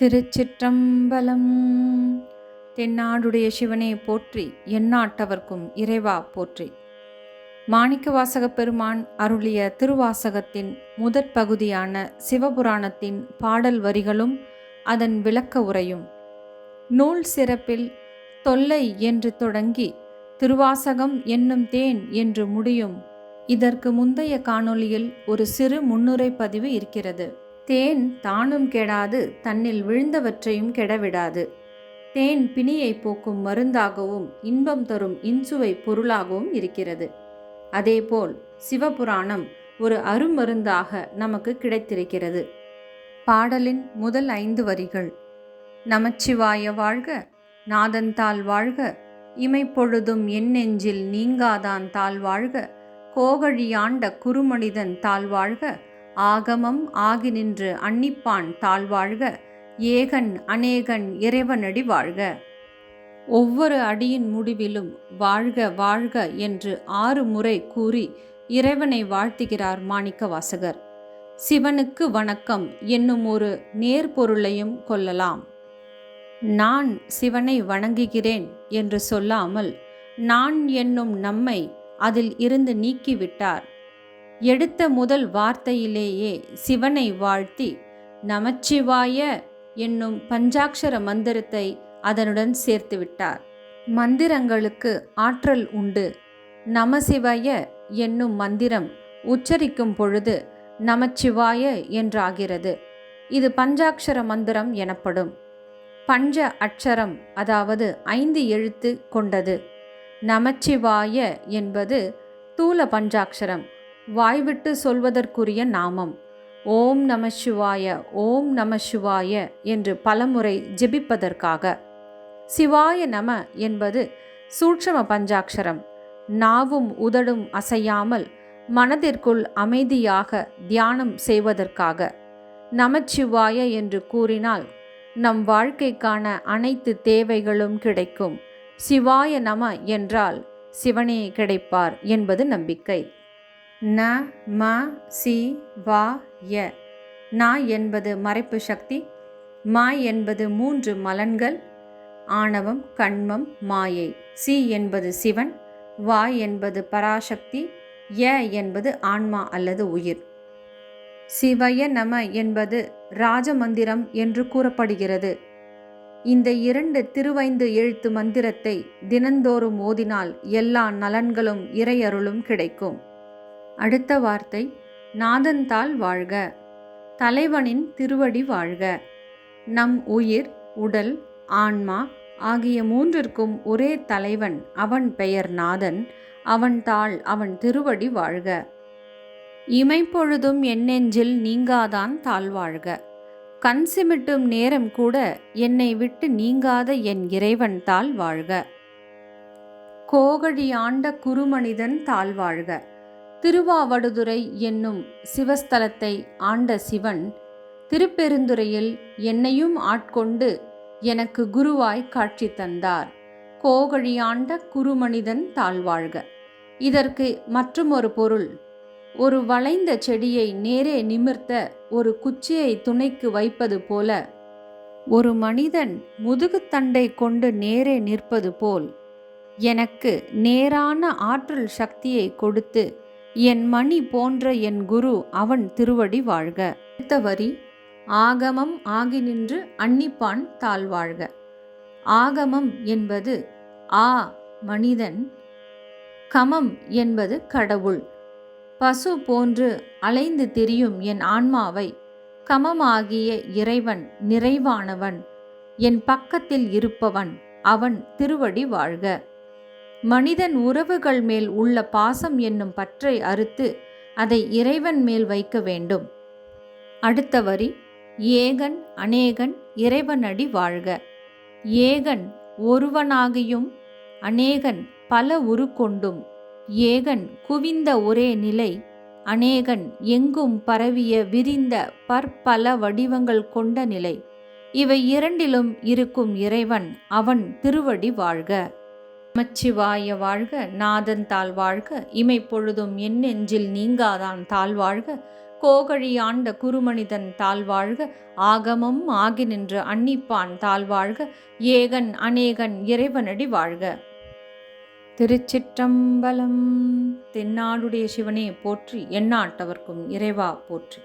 திருச்சிற்றம்பலம். தென்னாடுடைய சிவனே போற்றி எந்நாட்டவர்க்கும் இறைவா போற்றி. மாணிக்கவாசகப் பெருமான் அருளிய திருவாசகத்தின் முதற் பகுதியான சிவபுராணத்தின் பாடல் வரிகளும் அதன் விளக்க உரையும். நூல் சிறப்பில் தொல்லை என்று தொடங்கி திருவாசகம் என்னும் தேன் என்று முடியும். இதற்கு முந்தைய காணொளியில் ஒரு சிறு முன்னுரை பதிவு இருக்கிறது. தேன் தானும் கெடாது தன்னில் விழுந்தவற்றையும் கெடவிடாது. தேன் பிணியை போக்கும் மருந்தாகவும் இன்பம் தரும் இன்சுவை பொருளாகவும் இருக்கிறது. அதேபோல் சிவபுராணம் ஒரு அருமருந்தாக நமக்கு கிடைத்திருக்கிறது. பாடலின் முதல் ஐந்து வரிகள். நமச்சிவாய வாழ்க நாதன்தாள் வாழ்க இமைப்பொழுதும் என் நெஞ்சில் நீங்காதான் தாழ் வாழ்க கோகழியாண்ட குறுமனிதன் தாழ் வாழ்க ஆகமம் ஆகி நின்று அன்னிப்பான் தாழ்வாழ்க ஏகன் அநேகன் இறைவனடி வாழ்க. ஒவ்வொரு அடியின் முடிவிலும் வாழ்க வாழ்க என்று ஆறு முறை கூறி இறைவனை வாழ்த்துகிறார் மாணிக்க வாசகர். சிவனுக்கு வணக்கம் என்னும் ஒரு நேர்பொருளையும் கொள்ளலாம். நான் சிவனை வணங்குகிறேன் என்று சொல்லாமல் நான் என்னும் நம்மை அதில் இருந்து நீக்கிவிட்டார். எடுத்த முதல் வார்த்தையிலேயே சிவனை வாழ்த்தி நமச்சிவாய என்னும் பஞ்சாட்சர மந்திரத்தை அதனுடன் சேர்த்துவிட்டார் மந்திரங்களுக்கு ஆற்றல் உண்டு. நமசிவய என்னும் மந்திரம் உச்சரிக்கும் பொழுது நமச்சிவாய என்றாகிறது. இது பஞ்சாட்சர மந்திரம் எனப்படும். பஞ்ச அட்சரம் அதாவது ஐந்து எழுத்து கொண்டது. நமச்சிவாய என்பது தூல பஞ்சாட்சரம். வாய்விட்டு சொல்வதற்குரிய நாமம். ஓம் நம சிவாய ஓம் நம சிவாய என்று பலமுறை ஜெபிப்பதற்காக. சிவாய நம என்பது சூட்சம பஞ்சாட்சரம். நாவும் உதடும் அசையாமல் மனதிற்குள் அமைதியாக தியானம் செய்வதற்காக. நமச்சிவாய என்று கூறினால் நம் வாழ்க்கைக்கான அனைத்து தேவைகளும் கிடைக்கும். சிவாய நம என்றால் சிவனே கிடைப்பார் என்பது நம்பிக்கை. ந ம சி வா ய. ந என்பது மறைப்பு சக்தி மா என்பது மூன்று மலன்கள் ஆணவம் கண்மம் மாயை. சி என்பது சிவன் வா என்பது பராசக்தி ய என்பது ஆன்மா அல்லது உயிர். சிவய நம என்பது ராஜமந்திரம் என்று கூறப்படுகிறது. இந்த இரண்டு திருவைந்து எழுத்து மந்திரத்தை தினந்தோறும் ஓதினால் எல்லா நலன்களும் இறையருளும் கிடைக்கும். அடுத்த வார்த்தை நாதன்தாள் வாழ்க. தலைவனின் திருவடி வாழ்க. நம் உயிர் உடல் ஆன்மா ஆகிய மூன்றிற்கும் ஒரே தலைவன் அவன் பெயர் நாதன். அவன் தாள் அவன் திருவடி வாழ்க. இமைப்பொழுதும் என் நெஞ்சில் நீங்காதான் தாழ்வாழ்க கண் சிமிட்டும் நேரம் கூட என்னை விட்டு நீங்காத என் இறைவன் தாழ் வாழ்க. கோகழி ஆண்ட குருமனிதன் தாழ்வாழ்க திருவாவடுதுறை என்னும் சிவஸ்தலத்தை ஆண்ட சிவன் திருப்பெருந்துறையில் என்னையும் ஆட்கொண்டு எனக்கு குருவாய் காட்சி தந்தார். கோகழியாண்ட குருமனிதன் தாழ்வாழ்க. இதற்கு மற்றுமொரு பொருள். ஒரு வளைந்த செடியை நேரே நிமிர்த்த ஒரு குச்சியை துணைக்கு வைப்பது போல ஒரு மனிதன் முதுகுத்தண்டை கொண்டு நேரே நிற்பது போல் எனக்கு நேரான ஆற்றல் சக்தியை கொடுத்து என் மணி போன்ற என் குரு அவன் திருவடி வாழ்க. அடுத்த வரி ஆகமம் ஆகி நின்று அன்னிப்பான் தாழ் வாழ்க. ஆகமம் என்பது ஆ மனிதன். கமம் என்பது கடவுள். பசு போன்று அலைந்து திரியும் என் ஆன்மாவை கமமாகிய இறைவன் நிறைவானவன். என் பக்கத்தில் இருப்பவன் அவன் திருவடி வாழ்க. மனிதன் உறவுகள் மேல் உள்ள பாசம் என்னும் பற்றை அறுத்து அதை இறைவன் மேல் வைக்க வேண்டும். அடுத்த வரி ஏகன் அநேகன் இறைவனடி வாழ்க. ஏகன் ஒருவனாகியும் அநேகன் பல உரு கொண்டும் ஏகன் குவிந்த ஒரே நிலை அநேகன் எங்கும் பரவிய விரிந்த பற்பல வடிவங்கள் கொண்ட நிலை. இவை இரண்டிலும் இருக்கும் இறைவன் அவன் திருவடி வாழ்க. நமச்சிவாய வாழ்க நாதன் தாழ் வாழ்க இமை பொழுதும் என் நெஞ்சில் நீங்காதான் தாழ் வாழ்க கோகழி ஆண்ட குருமனிதன் தாழ்வாழ்க ஆகமம் ஆகி நின்ற அன்னிப்பான் தாழ்வாழ்க ஏகன் அநேகன் இறைவனடி வாழ்க. திருச்சிற்றம்பலம் தென்னாடுடைய சிவனே போற்றி எந்நாட்டவர்க்கும் இறைவா போற்றி.